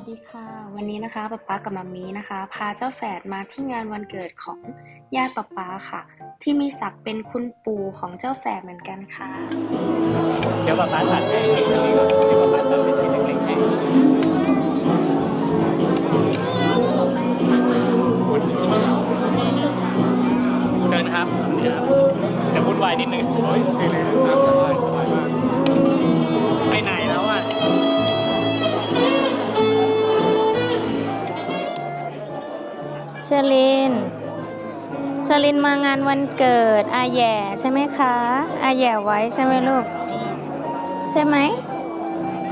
วัสดีค่ะ วันนี้นะคะป๊าป๊ากับมัมมี่นะคะ พาเจ้าแฝดมาที่งานวันเกิดของญาติป๊าป๊าค่ะ ที่มีศักดิ์เป็นคุณปู่ของเจ้าแฝดเหมือนกันค่ะ เดี๋ยวป๊าป๊าตัดให้เค้กตรงนี้ก่อนเดี๋ยวป๊าป๊าตัดเป็นชิ้นเล็กๆให้เชิญครับเดี๋ยวจะวุ่นวายนิดนึงโอ้ยโอเคเลยครับ นมางานวันเกิดอาแย่ใช่ไหมคะอาแย่ไว้ใช่ไหมลูก ใช่ไหม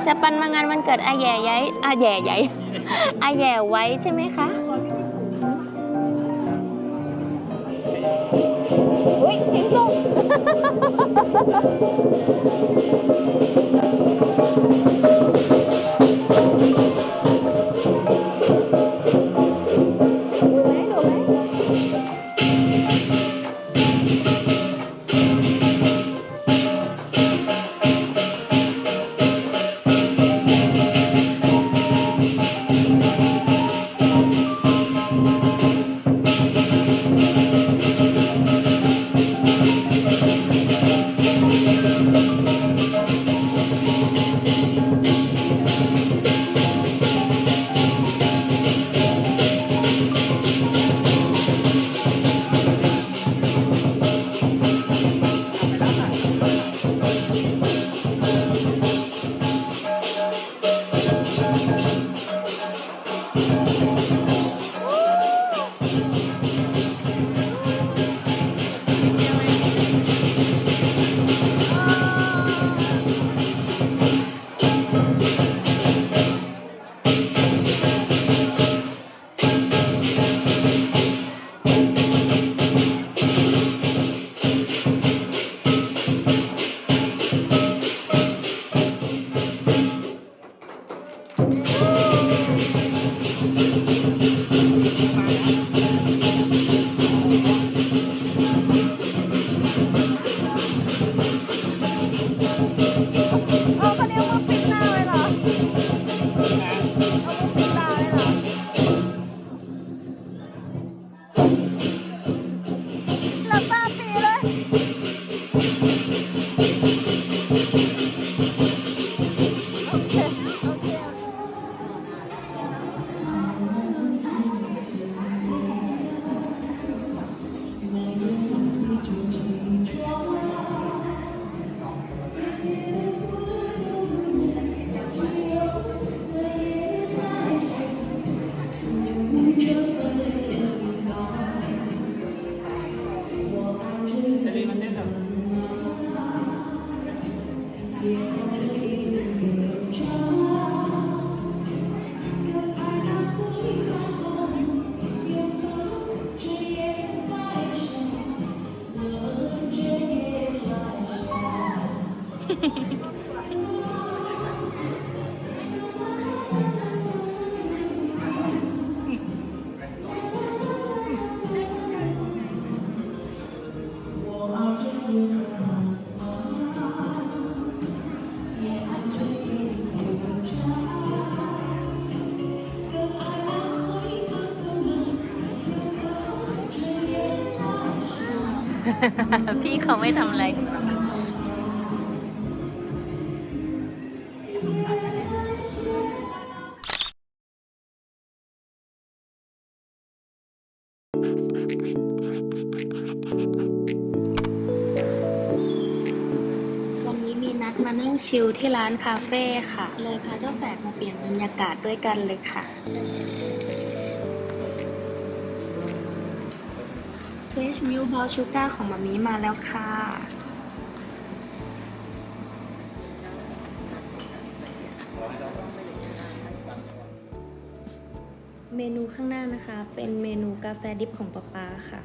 สปันมางานวันเกิดอาแย่ย้ายอาแย่ย้ายอาแย่ไว้ใช่ไหมคะอุ้ยทิ้งลง พี่เขาไม่ทำอะไร วันนี้มีนัดมานั่งชิลที่ร้านคาเฟ่ค่ะ เลยพาเจ้าแฝดมาเปลี่ยนบรรยากาศด้วยกันเลยค่ะ เฟชมิลบอชูการ์ของมามีมาแล้วค่ะ เมนูข้างหน้านะคะ เป็นเมนูกาแฟดิบของป๊าป๊าค่ะ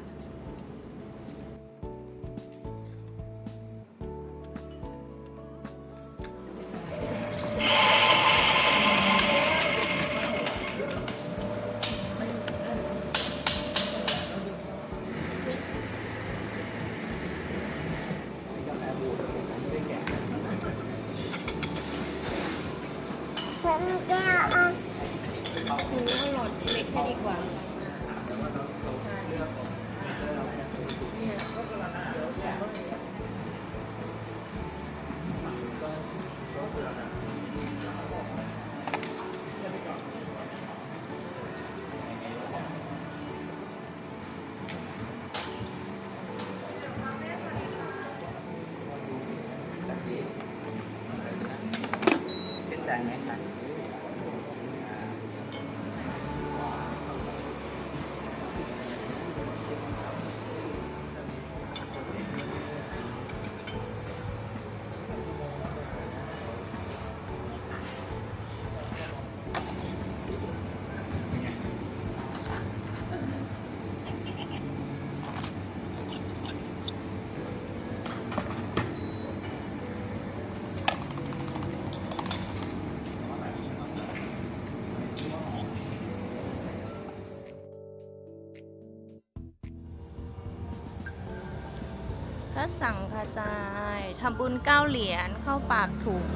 พระสังฆจายทำบุญเก้าเหรียญเข้าปากถุง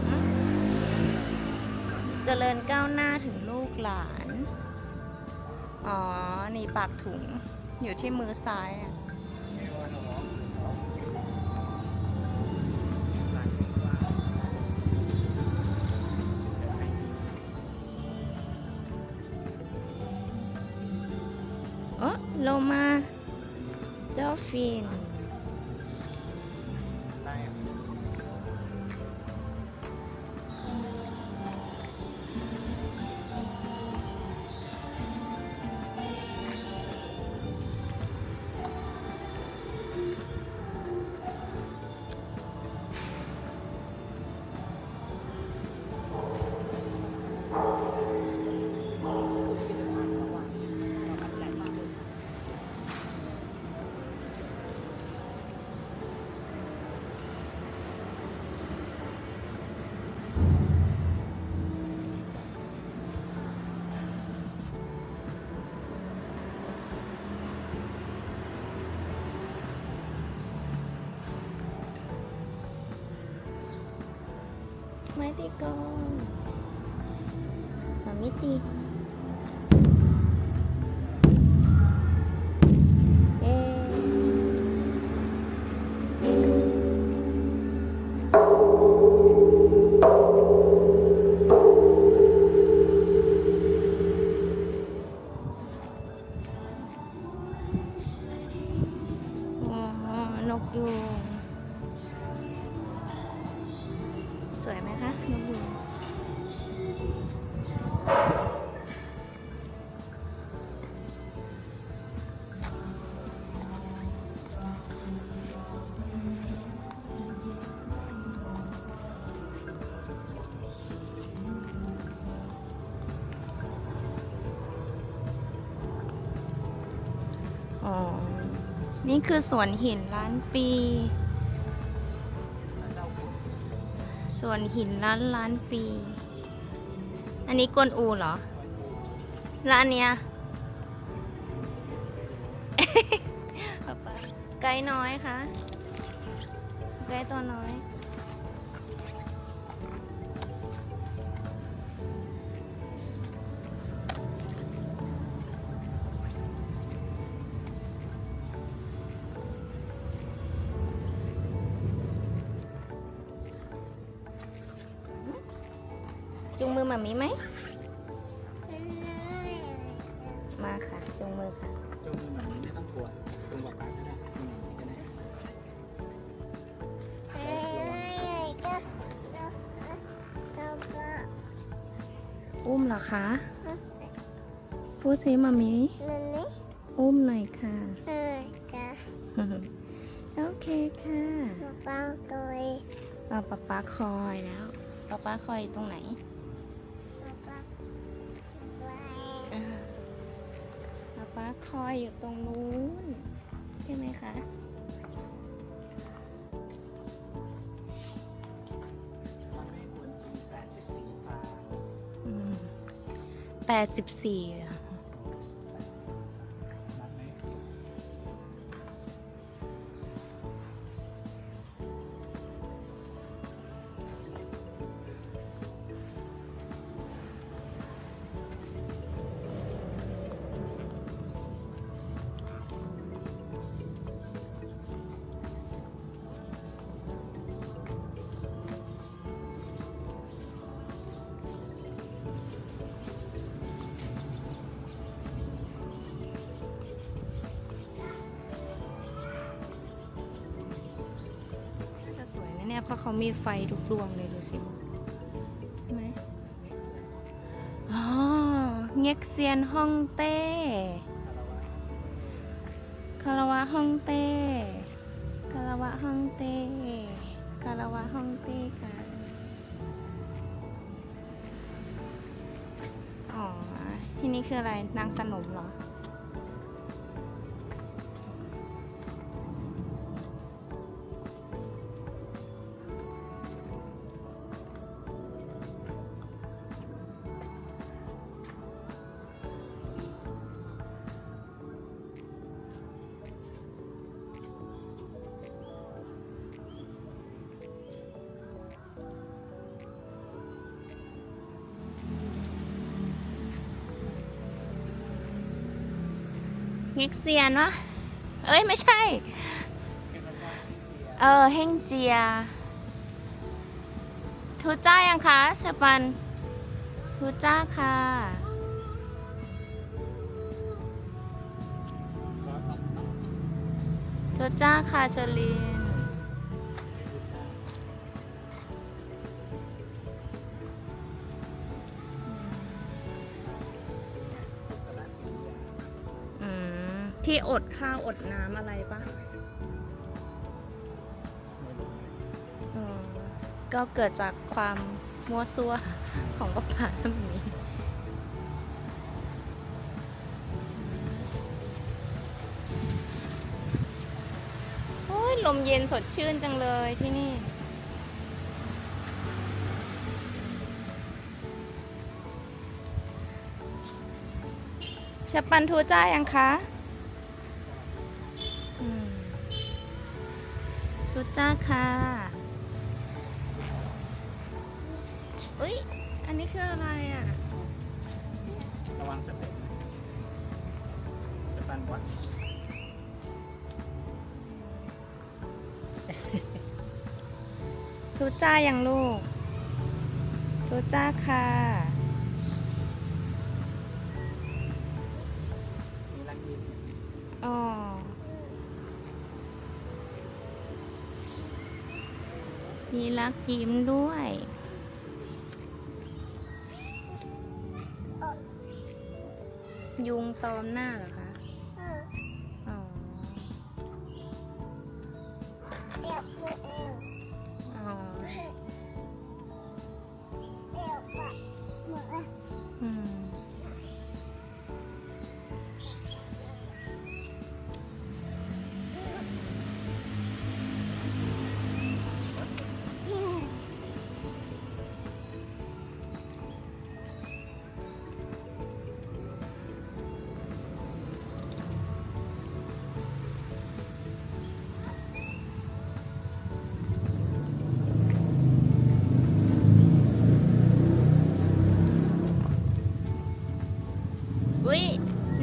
เจริญก้าวหน้าถึงลูกหลาน อ๋อ นี่ปากถุงอยู่ที่มือซ้ายอะ ตีก่อนมามิตี นี่คือสวนหินล้านปี สวนหินล้านล้านปี อันนี้กวนอูเหรอ แล้วอันเนี้ยไกด์น้อยคะ ไกด์ตัวน้อย งมือหมามีไหม มาค่ะจุงมือค่ะจุงแบบนี้ไม่ต้องกลัวจุงบอกป้าก็ได้จุงอย่างนี้ก็ได้อุ้มเหรอคะพูดสิหมามีอุ้มหน่อยค่ะโอเคค่ะเอาป๊าป๊าคอยแล้วป๊าป๊าคอยตรงไหน คอยอยู่ตรงนู้น ใช่ไหมคะมันไม่ควรกินแปดสิบสี่ฟา เพราะเขามีไฟทุกดวงเลยดูสิใช่ไหมอ๋อเง็กเซียนฮ่องเต้คาราวะฮ่องเต้คาราวะฮ่องเต้คาราวะฮ่องเต้กันอ๋อที่นี่คืออะไรนางสนมเหรอ เง็กเซียนวะเอ้ย ไม่ใช่ เออเฮงเจีย ทูจ้ายังคะเชปัน ทูจ้าค่ะ ทูจ้าค่ะเชลิ ที่อดข้าวอดน้ำอะไรปะอืมก็เกิดจากความมั่วซั่วของป้าป๋าแบบนี้โอ้ยลมเย็นสดชื่นจังเลยที่นี่ชะปันทูจ้ายังคะ ทูจ้าค่ะ อุ้ยอันนี้คืออะไรอะ ระวังสเต็ปนะจะปันวัดทูจ้ายังลูกทูจ้าค่ะ มีรักยิ้มด้วย ยุงตอมหน้าเหรอคะ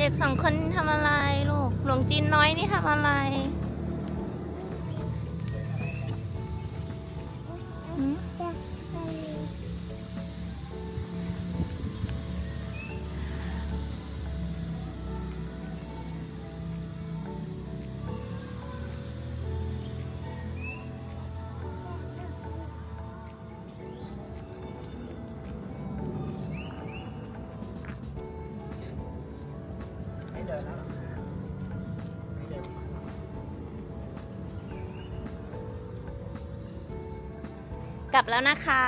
ด็กสองคนทำอะไรลูก หลวงจีนน้อยนี่ทำอะไร กลับแล้วนะคะ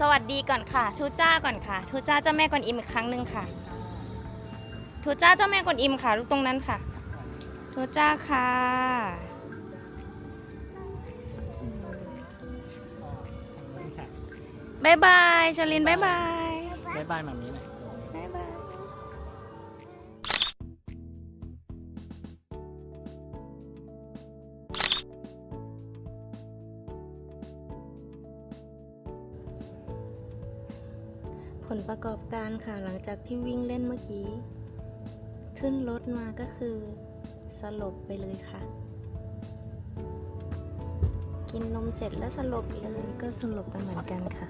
สวัสดีก่อนค่ะ ทูจ้าก่อนค่ะ ทูจ้าเจ้าแม่กวนอิมอีกครั้งหนึ่งค่ะ ทูจ้าเจ้าแม่กวนอิมค่ะลูกตรงนั้นค่ะ ทูจ้าค่ะ บ๊ายบายชลินบ๊ายบายบายบายมามี ผลประกอบการค่ะหลังจากที่วิ่งเล่นเมื่อกี้ ขึ้นรถมาก็คือ สลบไปเลยค่ะ กินนมเสร็จแล้วสลบเลยก็สลบไปเหมือนกันค่ะ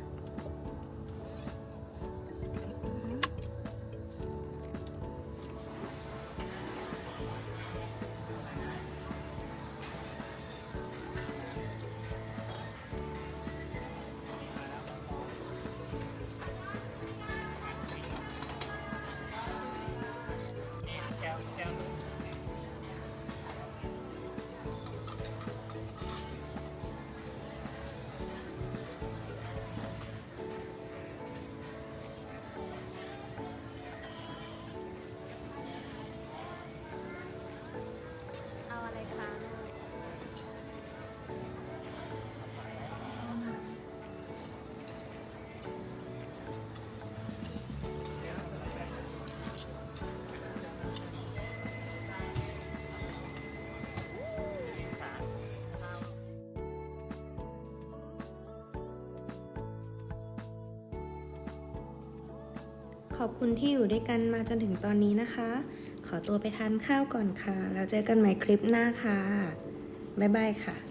ขอบคุณที่อยู่ด้วยกันมาจนถึงตอนนี้นะคะ ขอตัวไปทานข้าวก่อนค่ะ แล้วเจอกันใหม่คลิปหน้าค่ะ บ๊ายบายค่ะ